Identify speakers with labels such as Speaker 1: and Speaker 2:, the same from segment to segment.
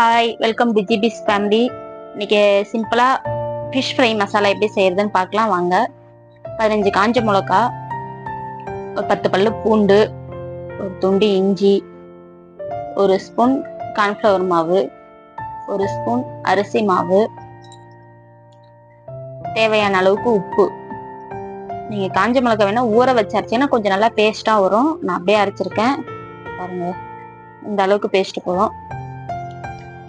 Speaker 1: Hi welcome to GP's family இன்னைக்கு சிம்பிளாக fish fry masala எப்படி செய்யறதுன்னு பார்க்கலாம் வாங்க. பதினஞ்சு காஞ்ச மிளகா ஒரு பத்து பல்லு பூண்டு ஒரு துண்டு இஞ்சி ஒரு ஸ்பூன் கார்ன்ஃப்ளவர் மாவு ஒரு ஸ்பூன் அரிசி மாவு தேவையான அளவுக்கு உப்பு. நீங்கள் காஞ்ச மிளகா வேணால் ஊற வச்சு அரைச்சிங்கன்னா கொஞ்சம் நல்லா பேஸ்ட்டாக வரும். நான் அப்படியே அரைச்சிருக்கேன். பாருங்க இந்த அளவுக்கு பேஸ்ட்டு போதும்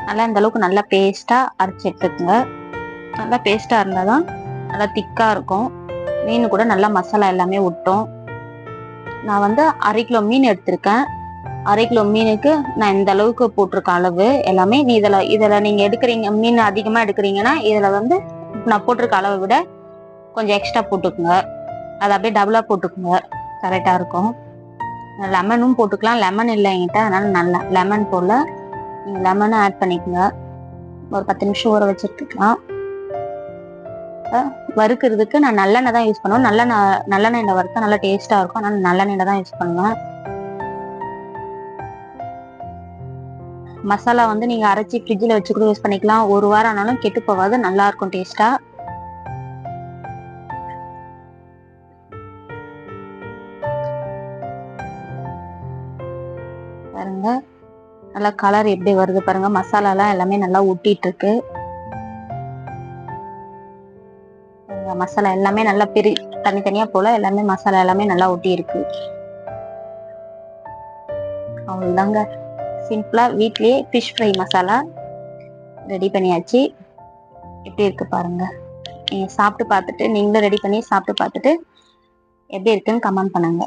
Speaker 1: நல்லா இந்த அளவுக்கு நல்லா பேஸ்ட்டாக அரைச்சி எடுத்துக்கோங்க. நல்லா பேஸ்ட்டாக இருந்தால் தான் நல்லா திக்காக இருக்கும். மீன் கூட நல்லா மசாலா எல்லாமே விட்டோம் நான் வந்து அரை கிலோ மீன் எடுத்திருக்கேன். அரை கிலோ மீனுக்கு நான் இந்த அளவுக்கு போட்டிருக்க அளவு எல்லாமே நீ இதில் இதில் நீங்கள் எடுக்கிறீங்க மீன் அதிகமாக எடுக்கிறீங்கன்னா இதில் வந்து நான் போட்டிருக்க அளவை விட கொஞ்சம் எக்ஸ்ட்ரா போட்டுக்குங்க. அதை அப்படியே டபுளாக போட்டுக்குங்க. கரெக்டாக இருக்கும். லெமனும் போட்டுக்கலாம். லெமன் இல்லை என்கிட்ட. அதனால நல்லா லெமன் போடல. நீங்கள் லெமனை ஆட் பண்ணிக்கோங்க. ஒரு பத்து நிமிஷம் ஊற வச்சுருக்கலாம். வறுக்கிறதுக்கு நான் நல்லெண்ணெய் தான் யூஸ் பண்ணுவேன். நல்லெண்ணெய் நல்லெண்ணெயில் வறுத்தா நல்லா டேஸ்ட்டாக இருக்கும். ஆனால் நல்லெண்ணெயில் தான் யூஸ் பண்ணுவேன். மசாலா வந்து நீங்கள் அரைச்சி ஃப்ரிட்ஜில் வச்சு கூட யூஸ் பண்ணிக்கலாம். ஒரு வாரம் ஆனாலும் கெட்டு போகாது. நல்லா இருக்கும் டேஸ்ட்டாக பாருங்க. நல்லா கலர் எப்படி வருது பாருங்க. மசாலாலாம் எல்லாமே நல்லா ஒட்டிட்டு இருக்கு மசாலா எல்லாமே நல்லா பிரி தனித்தனியா போல எல்லாமே மசாலா எல்லாமே நல்லா ஒட்டி இருக்கு அவ்வளவுதாங்க. சிம்பிளா வீட்லயே ஃபிஷ் ஃப்ரை மசாலா ரெடி பண்ணியாச்சு. எப்படி இருக்கு பாருங்க. நீங்க சாப்பிட்டு பார்த்துட்டு நீங்களும் ரெடி பண்ணி சாப்பிட்டு பார்த்துட்டு எப்படி இருக்குன்னு கமெண்ட் பண்ணுங்க.